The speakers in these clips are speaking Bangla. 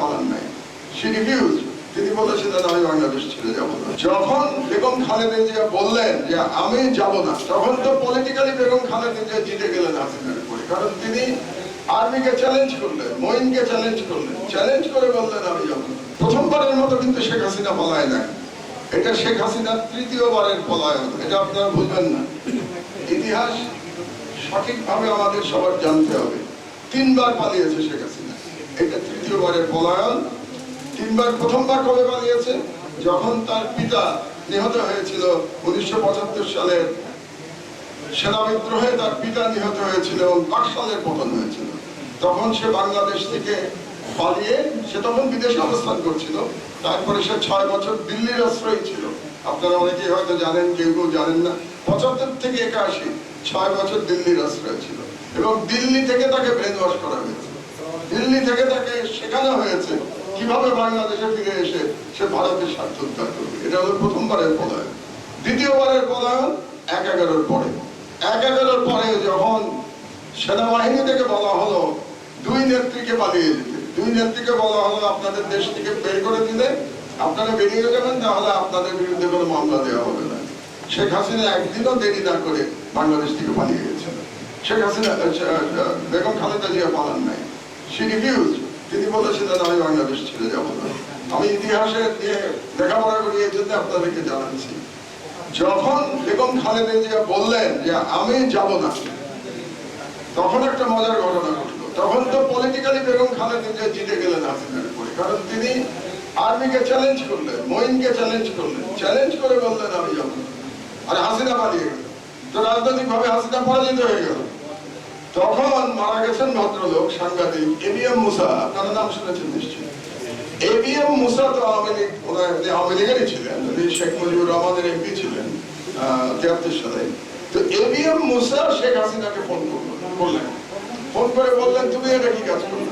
পালান নাই। সে রিফিউজ তিনি বলেছিলেন আমি বাংলাদেশ ছেড়ে যাব না। যখন বেগম খালেদা জিয়া বললেন যে আমি যাব না, তখন তো পলিটিক্যালি বেগম খালেদা জিয়া জিতে গেলেন উপরে। কারণ তিনি আর্মিকে চ্যালেঞ্জ করলেন চ্যালেঞ্জ করলেন। চ্যালেঞ্জ করে বললেন, আমি যাব প্রথমবারের মতো কিন্তু শেখ হাসিনা পলায় নাই। এটা শেখ হাসিনার তৃতীয়বারের পলায়ন, এটা আপনারা বুঝবেন না। ইতিহাস সঠিকভাবে আমাদের সবার জানতে হবে। তিনবার পালিয়েছে শেখ হাসিনা। তৃতীয়বারের পলায়ন তিনবার প্রথমবার কবে পালিয়েছে যখন তার পিতা নিহত হয়েছিল উনিশশো সালের সেনা বিদ্রোহে তার পিতা নিহত হয়েছিল এবং পাক সালের পতন হয়েছিল। তখন সে বাংলাদেশ থেকে পালিয়ে, সে তখন বিদেশে অবস্থান করছিল। তারপরে সে ছয় বছর দিল্লির আশ্রয় ছিল। আপনারা অনেকেই হয়তো জানেন, কেউ কেউ জানেন না। পঁচাত্তর থেকে একাশি, ছয় বছর দিল্লির আশ্রয় ছিল। এবং দিল্লি থেকে তাকে ব্রেন ওয়াশ করা হয়েছে। দিল্লি থেকে তাকে শেখানো হয়েছে কীভাবে বাংলাদেশে ফিরে এসে সে ভারতের স্বার্থ উদ্ধার করবে। এটা হলো প্রথমবারের পলায়ন দ্বিতীয়বারের পলায়ন এক এগারোর পরে। এক এগারোর পরে যখন সেনাবাহিনী থেকে বলা হলো, দুই নেত্রীকে পালিয়ে যেতে। দুই নেত্রীকে বলা হলো, আপনাদের দেশ থেকে বের করে দিলে আপনারা বেরিয়ে যাবেন তাহলে আপনাদের বিরুদ্ধে কোনো মামলা দেওয়া হবে না। শেখ হাসিনা একদিনও দেরি না করে বাংলাদেশ থেকে পালিয়ে গেছেন। শেখ হাসিনা বেগম খালেদা জিয়া পালান নাই। সে রিফিউজ তিনি বলেছিলেন আমি বাংলাদেশ ছেড়ে যাব না। আমি ইতিহাসে দিয়ে লেখাপড়া করি এই জন্য আপনাদেরকে জানাচ্ছি। যখন বেগম খালেদা জিয়া বললেন যে আমি যাব না, তখন একটা মজার ঘটনা ঘটলো। তখন তো পলিটিক্যালি বেগম খালেদা জিয়া জিতে গেলেন হাসিনার উপরে, কারণ তিনি আর্মিকে চ্যালেঞ্জ করলেন মঈনকে চ্যালেঞ্জ করলেন। চ্যালেঞ্জ করে বললেন, আমি যাব আর হাসিনা পালিয়ে গেল। তো রাজনৈতিক ভাবে হাসিনা পরাজিত হয়ে গেল। তখন মারা গেছেন ভদ্রলোক, সাংবাদিক এবিএম মুসা আপনারা নাম শুনেছেন নিশ্চয়ই। এবিএম মুসা তো আওয়ামী লীগ আওয়ামী লীগেরই ছিলেন শেখ মুজিবুর রহমানের এমপি ছিলেন তিয়াত্তর সালে। তো এবিএম মুসা শেখ হাসিনাকে ফোন করল, বললেন। ফোন করে বললেন, তুমি এটা কি কাজ করলে?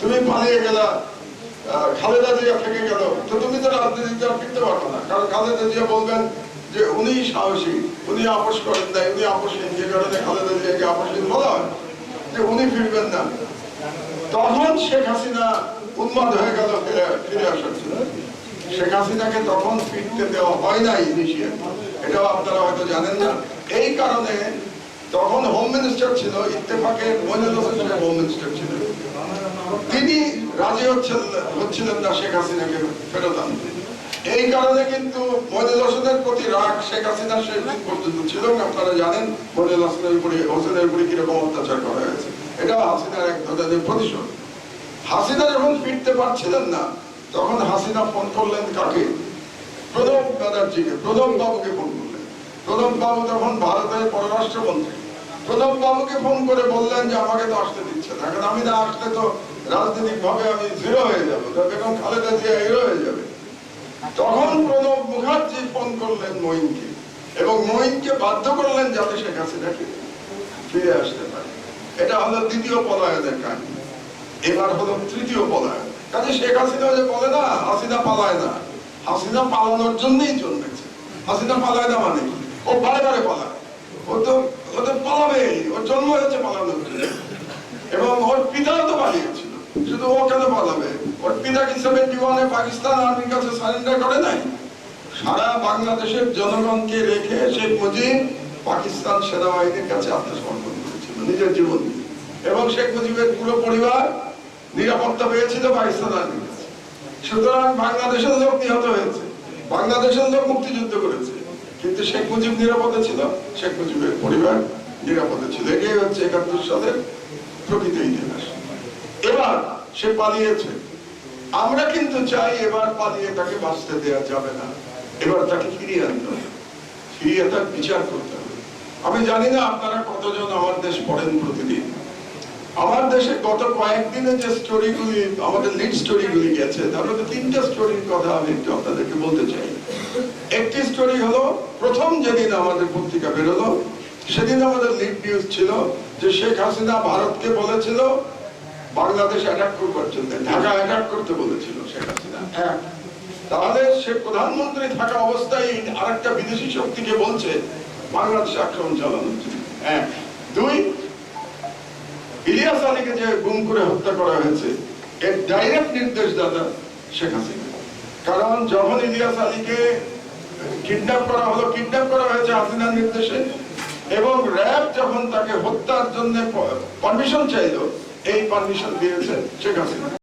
তুমি পালিয়ে গেলা খালেদা জিয়া থেকে গেল। তো তুমি তো রাজনীতিতে আর ফিরতে পারবে না। কারণ খালেদা জিয়া বলবেন যে উনি সাহসী, উনি আপোষ করেন নাই, উনি আপোষহীন যে কারণে খালেদা জিয়াকে আপোষহীন বলা হয়। যে উনি ফিরবেন না। তখন শেখ হাসিনা উন্মাদ হয়ে গেল, ফিরে ফিরে আসার জন্য। শেখ হাসিনাকে তখন ফিরতে দেওয়া হয় নাই ইনিশিয়াল এটাও আপনারা হয়তো জানেন না। এই কারণে তখন হোম মিনিস্টার ছিল ইত্তেফাকের মইনুল হোসেন হোম মিনিস্টার ছিলেন। তিনি রাজি হচ্ছেন হচ্ছিলেন না শেখ হাসিনাকে ফেরত আনতে। এই কারণে কিন্তু মইনুল হোসেনের প্রতি রাগ শেখ হাসিনার শেষ দিন পর্যন্ত ছিল আপনারা জানেন মইনুল হোসেনের উপরে হোসেনের উপরে কীরকম অত্যাচার করা হয়েছে। এটা হাসিনার এক ধরনের প্রতিশোধ। হাসিনা যখন ফিরতে পারছিলেন না, তখন হাসিনা ফোন করলেন কাকে? প্রণব ব্যানার্জিকে। প্রণব বাবুকে ফোন করলেন। প্রণব বাবু তখন ভারতের পররাষ্ট্রমন্ত্রী। প্রণব বাবুকে ফোন করে বললেন যে, আমাকে তো আসতে দিচ্ছে না। কারণ আমি না আসলে তো রাজনৈতিক ভাবে আমি জিরো হয়ে যাব। বেগম খালেদা জিয়া হিরো হয়ে প্রণব মুখার্জি ফোন করলেন মঈনকে এবং মঈনকে বাধ্য করলেন যাতে শেখ হাসিনাকে ফিরে আসতে পারে। এটা হলো দ্বিতীয় পলায়নের কাহিনী। এবার হলো তৃতীয় পলায়ন। কাজে শেখ হাসিনা যে বলে না, হাসিনা পালায় না। হাসিনা পালানোর জন্যই জন্মেছে। হাসিনা পালায় না মানে ও বারে বারে পালায়। ও তো ও তো পালাবে ওর জন্ম হয়েছে পালানোর জন্য। এবং ওর পিতাও তো পালিয়েছিল। শুধু ও কেন পালাবে? ওর পিতা কি সেভেন্টি ওয়ানে পাকিস্তান আর্মির কাছে সারেন্ডার করে নাই। সারা বাংলাদেশের জনগণকে রেখে শেখ মুজিব পাকিস্তান সেনাবাহিনীর কাছে আত্মসমর্পণ করেছিল, নিজের জীবন এবং শেখ মুজিবের পুরো পরিবার নিরাপত্তা পেয়েছিল পাকিস্তান আর্মির কাছে। সুতরাং বাংলাদেশের লোক নিহত হয়েছে, বাংলাদেশের লোক মুক্তিযুদ্ধ করেছে। কিন্তু শেখ মুজিব নিরাপদে ছিল, শেখ মুজিবের পরিবার নিরাপদে ছিল। এটাই হচ্ছে একাত্তর সালের প্রকৃত ইতিহাস। এবার সে পালিয়েছে আমরা কিন্তু চাই এবার পালিয়ে তাকে বাঁচতে দেওয়া যাবে না। এবার তাকে ফিরিয়ে আনতে হবে। ফিরিয়ে তার বিচার করতে হবে। আমি জানি না আপনারা কতজন আমার দেশ পড়েন প্রতিদিন। আমার দেশে গত কয়েকদিনে যে স্টোরিগুলি আমাদের লিড স্টোরিগুলি গেছে, তার মধ্যে তিনটা স্টোরির কথা আমি একটু আপনাদেরকে বলতে চাই। একটি স্টোরি হলো, প্রথম যেদিন আমাদের পত্রিকা বেরোলো, সেদিন আমাদের লিড নিউজ ছিল যে শেখ হাসিনা ভারতকে বলেছিল বাংলাদেশ অ্যাটাক করবার জন্য ঢাকা অ্যাটাক করতে বলেছিল শেখ হাসিনা। এক তাহলে সে প্রধানমন্ত্রী থাকা অবস্থায় আরেকটা বিদেশি শক্তিকে বলছে বাংলাদেশ আক্রমণ চালানোর জন্য। এক দুই ইলিয়াস আলীকে যে গুম করে হত্যা করা হয়েছে এর ডাইরেক্ট নির্দেশদাতা শেখ হাসিনা। কারণ যখন ইলিয়াস আলীকে কিডন্যাপ করা হলো কিডন্যাপ করা হয়েছে হাসিনার নির্দেশে এবং র্যাব যখন তাকে হত্যার জন্য পারমিশন চাইলো এই পারমিশন দিয়েছে শেখ হাসিনা।